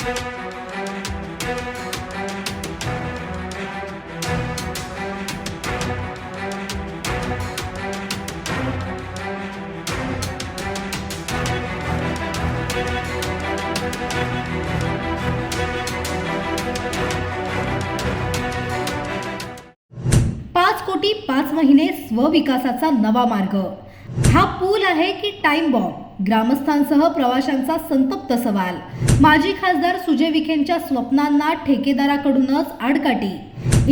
पाच कोटी पाच महिने स्वविकासाचा नवा मार्ग. हा पूल आहे की टाइम बॉम्ब ग्रामस्थांसह प्रवाशांचा संतप्त सवाल. माजी खासदार सुजय विखेंच्या स्वप्नांना ठेकेदाराकडूनच आडकाठी.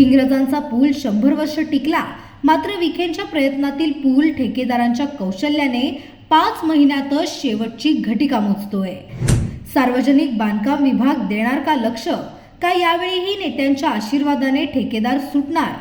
इंग्रजांचा पूल शंभर वर्ष टिकला मात्र विखेंच्या प्रयत्नातील पूल ठेकेदारांच्या कौशल्याने पाच महिन्यातच शेवटची घटिका मोजतोय. सार्वजनिक बांधकाम विभाग देणार का लक्ष? का यावेळीही नेत्यांच्या आशीर्वादाने ठेकेदार सुटणार?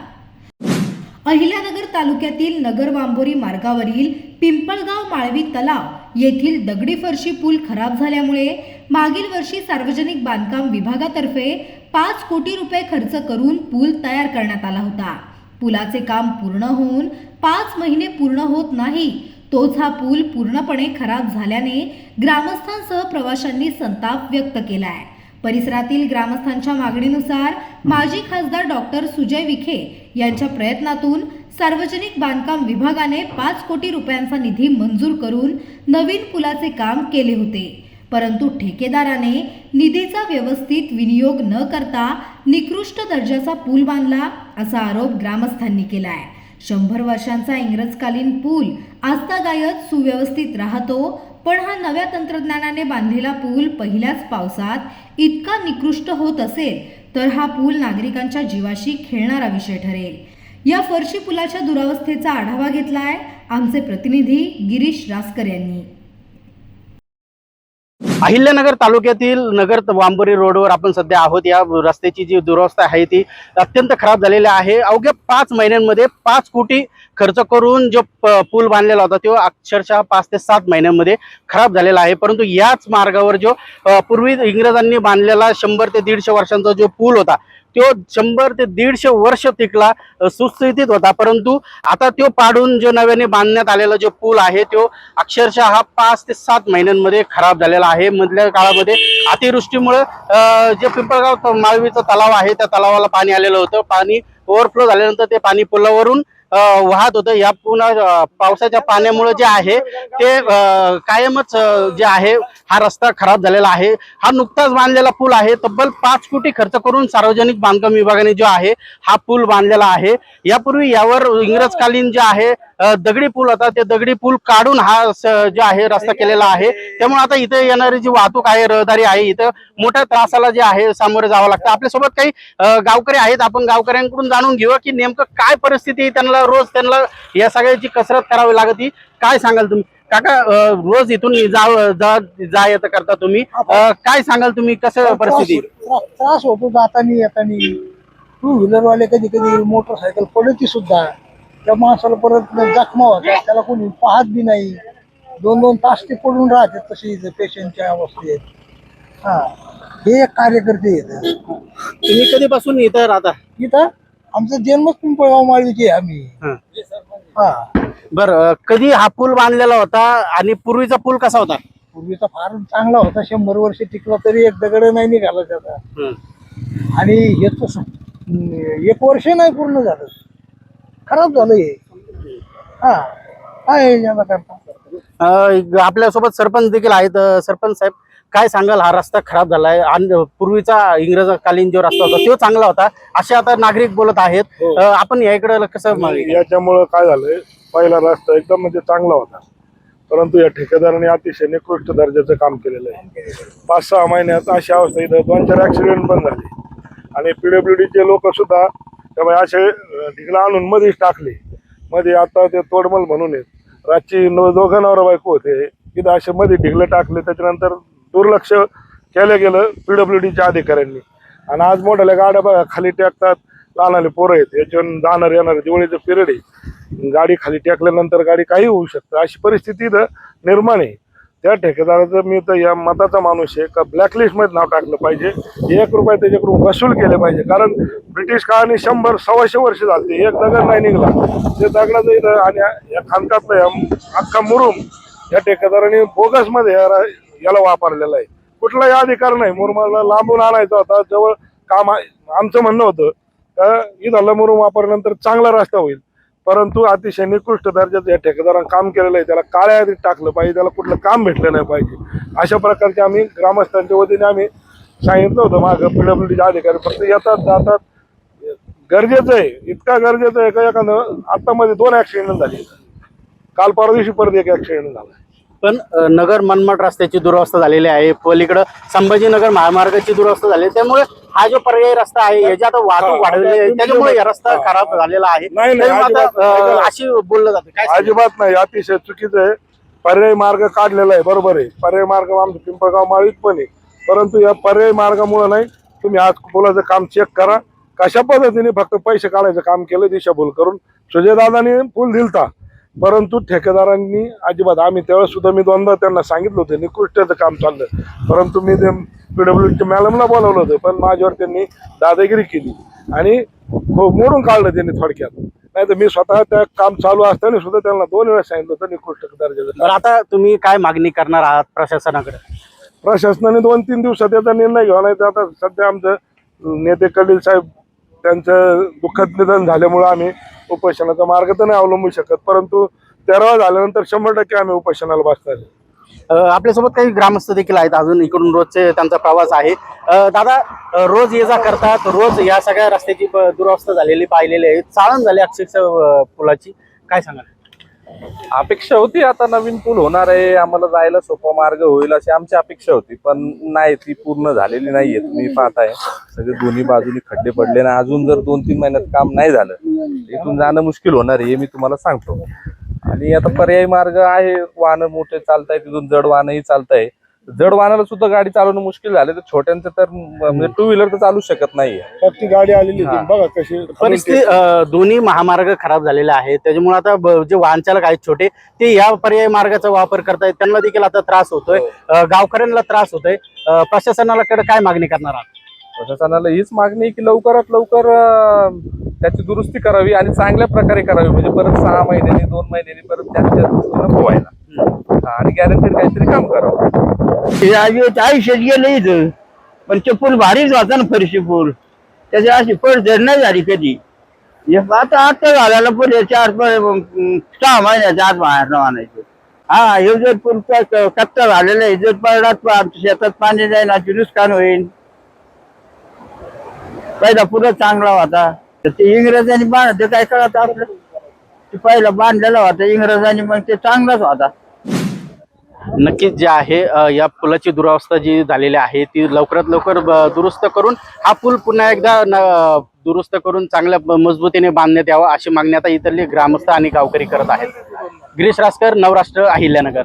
अहिल्यानगर तालुक्यातील नगर बांबोरी मार्गावरील पिंपळगाव माळवी तलाव येथील दगडी फरशी पूल खराब झाल्यामुळे मागील वर्षी सार्वजनिक बांधकाम विभागातर्फे पाच कोटी रुपये खर्च करून पूल तयार करण्यात आला होता. पुलाचे काम पूर्ण होऊन पाच महिने पूर्ण होत नाही. तोच हा पूल पूर्णपणे खराब झाल्याने ग्रामस्थांसह प्रवाशांनी संताप व्यक्त केला आहे परिसरातील ग्रामस्थांच्या मागणीनुसार माजी खासदार डॉक्टर सुजय विखे यांच्या प्रयत्नातून सार्वजनिक बांधकाम विभागाने पाच कोटी रुपयांचा निधी मंजूर करून नवीन पुलाचे काम केले होते. परंतु ठेकेदाराने निधीचा व्यवस्थित विनियोग न करता निकृष्ट दर्जाचा पूल बांधला असा आरोप ग्रामस्थांनी केला आहे शंभर वर्षांचा इंग्रजकालीन पूल आजतागायत सुव्यवस्थित राहतो पण हा नव्या तंत्रज्ञानाने बांधलेला पूल पहिल्याच पावसात इतका निकृष्ट होत असेल तर हा पूल नागरिकांच्या जीवाशी खेळणारा विषय ठरेल. या फरशी पुलाच्या दुरावस्थेचा आढावा घेतलाय आमचे प्रतिनिधी गिरीश रासकर यांनी. अहिल्यानगर तालुक्यातील नगर वांबोरी रोडवर आपण सध्या आहोत. या रस्त्याची जी दुरवस्था आहे ती अत्यंत खराब झालेली आहे. अवघ्या पाच महिन्यांमध्ये पाच कोटी खर्च करून जो पूल बांधलेला होता तो अक्षरशः पाच ते सात महिन्यांमध्ये खराब झालेला आहे. परंतु याच मार्गावर जो पूर्वी इंग्रजांनी बांधलेला शंभर ते दीडशे वर्षांचा जो पूल होता तो शंभर ते दीडशे वर्ष टिकला सुस्थितीत होता. परंतु आता तो पाडून जो नव्याने बांधण्यात आलेला जो पूल आहे तो अक्षरशः हा पाच ते सात महिन्यांमध्ये खराब झालेला आहे. मधल्या काळामध्ये अतिवृष्टीमुळे जे पिंपळगाव त- माळवीचा तलाव आहे त्या तलावाला पाणी आलेलं होतं. पाणी ओव्हरफ्लो झाल्यानंतर ते पाणी पुलावरून वाहत होतं. या पुन्हा पावसाच्या पाण्यामुळे जे आहे ते कायमच जे आहे हा रस्ता खराब झालेला आहे. हा नुकताच बांधलेला पूल आहे. तब्बल पाच कोटी खर्च करून सार्वजनिक बांधकाम विभागाने जो आहे हा पूल बांधलेला आहे. यापूर्वी यावर इंग्रजकालीन जे आहे दगडी पूल होता. ते दगडी पूल काढून हा जे आहे रस्ता केलेला आहे. त्यामुळे आता इथे येणारी जी वाहतूक आहे रहदारी आहे इथं मोठ्या त्रासाला जे आहे सामोरे जावं लागतं. आपल्यासोबत काही गावकरी आहेत. आपण गावकऱ्यांकडून जाणून घेऊया की नेमकं काय परिस्थिती त्यांना रोज त्यांना या सगळ्याची कसरत करावी लागते काय सांगाल तुम्ही? काका रोज इथून जा जा जा येत करता तुम्ही. काय सांगाल तुम्ही? कसं परिस्थिती? त्रास त्रास होतो जातानी येतानी. टू व्हीलर वाले कधी कधी मोटरसायकल पडती सुद्धा. त्या माणसाला परत जखमा होतात त्याला कोणी पाहत बी नाही. दोन दोन तास ते पडून राहतात तशी पेशंटच्या अवस्थेत. हा. हे एक कार्यकर्ते आहेत. तुम्ही कधीपासून इथं राहता? इथं आमचा जन्मच पिंपळगाव माळवीचे आहे आम्ही. हं. बर कधी हा पूल बांधलेला होता आणि पूर्वीचा पूल कसा होता? पूर्वीचा फार चांगला होता. शंभर वर्ष टिकला तरी एक दगड नाही निघाला त्याचा. आणि हे तर एक वर्ष नाही पूर्ण झालं. खराब झालं हे हा काय याला करता अं, आपल्यासोबत सरपंच देखील आहेत. अं, सरपंच साहेब काय सांगाल? हा रस्ता खराब झालाय. आणि पूर्वीचा इंग्रजकालीन जो रस्ता होता तो चांगला होता. असे आता नागरिक बोलत आहेत. हो. अं, आपण याकडे कसं आणि याच्यामुळं काय झालंय? पहिला रस्ता एकदम म्हणजे चांगला होता. परंतु या ठेकेदाराने अतिशय निकृष्ट दर्जाचं काम केलेलं आहे. पाच सहा महिन्यात अशी अवस्था इथं दोन चार ऍक्सिडेंट पण झाले. आणि पीडब्ल्यूडीचे लोक सुद्धा त्यामुळे असे अं, ढिगला आणून मध्येच टाकले. मध्ये आता ते तोडमल म्हणून आहेत. रातची न- दोघं नवरा बायको होते. इथं असे मध्ये ढिगलं टाकले. त्याच्यानंतर दुर्लक्ष केलं गेलं पीडब्ल्यूडीच्या अधिकाऱ्यांनी. आणि आज मोठ्याल्या गाड्या बघा खाली टाकतात. लहानाले पोरं आहेत. याच्यावर जाणार येणार दिवाळीचं पिरियड आहे. गाडी खाली टाकल्यानंतर गाडी काही होऊ शकतं. अशी परिस्थिती इथं निर्माण आहे. त्या ठेकेदाराचं मी तर या मताचा माणूस आहे का ब्लॅकलिस्टमध्ये नाव टाकलं पाहिजे. एक रुपये त्याच्याकडून वसूल केले पाहिजे. कारण ब्रिटिश काळाने शंभर सव्वाशे वर्ष झाले. एक दगड नाही निघला. ते दगडाचं इथं आणि या खानकातलं या अख्खा मुरुम या ठेकेदाराने बोगसमध्ये या रा- याला वापरलेला आहे. कुठलाही अधिकार नाही. मुरुमाला लांबून आणायचा होता. जवळ काम आमचं म्हणणं होतं का इथं मुरुम वापरल्यानंतर चांगला रस्ता होईल. परंतु अतिशय निकृष्ट दर्जाचं या ठेकेदारानं काम केलेलं आहे. त्याला काळ्या यादीत टाकलं पाहिजे त्याला कुठलं काम भेटलं नाही पाहिजे. अशा प्रकारचे आम्ही ग्रामस्थांच्या वतीने आम्ही सांगितलं होतं मागं पीडब्ल्यूडीचे अधिकारी फक्त येतात जातात. गरजेचं आहे इतका गरजेचं आहे का एखादं आत्तामध्ये दोन ॲक्सिडेंट झाले. काल परवा दिवशी परत एक ॲक्सिडेंट झाला. पण नगर मनमाड रस्त्याची दुरवस्था झालेली आहे. पलीकडं संभाजीनगर महामार्गाची दुरवस्था झाली. त्यामुळे हा जो पर्यायी रस्ता आहे याची आता वाहतूक वाढलेली आहे त्याच्यामुळे हा रस्ता. खराब झालेला आहे. अशी बोललं जातं. काय? अजिबात नाही. अतिशय चुकीचं आहे. पर्यायी मार्ग काढलेला आहे. बरोबर आहे. पर्यायी मार्ग आमचं पिंपळगाव माळीत पण आहे. परंतु या पर्यायी मार्गामुळे नाही तुम्ही आज पुलाचं काम चेक करा. कशा पद्धतीने फक्त पैसे काढायचं काम केलं दिशाभूल करून. सुजयदादांनी पूल दिलता. परंतु ठेकेदारांनी अजिबात आम्ही त्यावेळेस सुद्धा मी दोनदा त्यांना सांगितलं होतं निकृष्टचं काम चाललं परंतु मी ते पीडब्ल्यूडीच्या मॅडमला बोलावलं होतं पण माझ्यावर त्यांनी दादागिरी केली. आणि हो- मोडून काढलं त्यांनी थोडक्यात. नाही तर मी स्वतः त्या काम चालू असताना सुद्धा त्यांना दोन वेळा सांगितलं होतं निकृष्ट दर्जाचं तर आता तुम्ही काय मागणी करणार आहात प्रशासनाकडे? प्रशासनाने दोन तीन दिवसात याचा निर्णय घ्यावा नाही तर आता सध्या आमचं नेते कलील साहेब त्यांचं दुःखद निधन झाल्यामुळं आम्ही उपोषणाचा मार्ग तर नाही अवलंबू शकत परंतु तेरावा झाल्यानंतर शंभर टक्के आम्ही उपोषणाला बसणार आपल्यासोबत काही ग्रामस्थ देखील आहेत अजून इकडून रोजचे त्यांचा प्रवास आहे. दादा रोज ये जा करतात रोज या सगळ्या रस्त्याची दुरावस्था दुरवस्था झालेली पाहिलेली आहे. चाळण झाली अक्षरशः पुलाची. काय सांगाल? अपेक्षा होती आता नवीन पूल होणार आहे आम्हाला जायला सोपा मार्ग होईल अशी आमची अपेक्षा होती पण नाही ती पूर्ण झालेली नाहीये तुम्ही पाहताय सगळे दोन्ही बाजूनी खड्डे पडले ना अजून जर दोन तीन महिन्यात काम नाही झालं इथून जाणं मुश्किल होणार आहे हे मी तुम्हाला सांगतो. आणि आता पर्यायी मार्ग आहे वाहनं मोठे चालताय तिथून जड वाहनही चालताय जड वाहनाला सुद्धा गाडी चालवणं मुश्किल झालं तर छोट्यांचं तर म्हणजे टू व्हीलर तर चालू शकत ती गाडी आलेली होती हा. बघा कशी परिस्थिती अ, दोन्ही महामार्ग खराब झालेले आहेत. त्याच्यामुळे आता ब- जे वाहन चालक आहेत छोटे ते या पर्यायी मार्गाचा वापर करतायत. त्यांना देखील आता त्रास होतोय. अ, गावकऱ्यांना त्रास होतोय. अ, प्रशासनाला कडे काय मागणी करणार आहात? प्रशासनाला हीच मागणी आहे की लवकरात लवकर अं, त्याची दुरुस्ती करावी आणि चांगल्या प्रकारे करावी. म्हणजे परत सहा महिन्यांनी दोन महिन्यांनी परत त्याच त्याच गोष्टी नको व्हायला हा, आणि गॅरंटेड काहीतरी काम करावं. आयुष्यात गेलं इथं. पण ते पूल भारीच होता ना फरशी पूल. त्याची अशी पडझड नाही झाली कधी. आता आत्ता झालेला पण चार सहा महिन्याच्या आत बाहेर आणायचं. हा हे जर पूल कच्चा झालेला आहे जर पडलात आमच्या शेतात पाणी जाईल आमची नुकसान होईल. पहिला पुरं चांगला होता. तर ते इंग्रजांनी बांध ते काय कळत आपलं? ते पहिला बांधलेला होता इंग्रजांनी मग ते चांगलाच होता. नक्कीच जे आहे या पुलाची दुरावस्था जी झालेली आहे ती लवकरात लवकर दुरुस्त करून हा पूल पुन्हा एकदा न- दुरुस्त करून चांगल्या मजबूतीने बांधण्यात यावा अशी मागणी आता इथले ग्रामस्थ आणि गावकरी करत आहेत. गिरीश रासकर नवराष्ट्र अहिल्यानगर.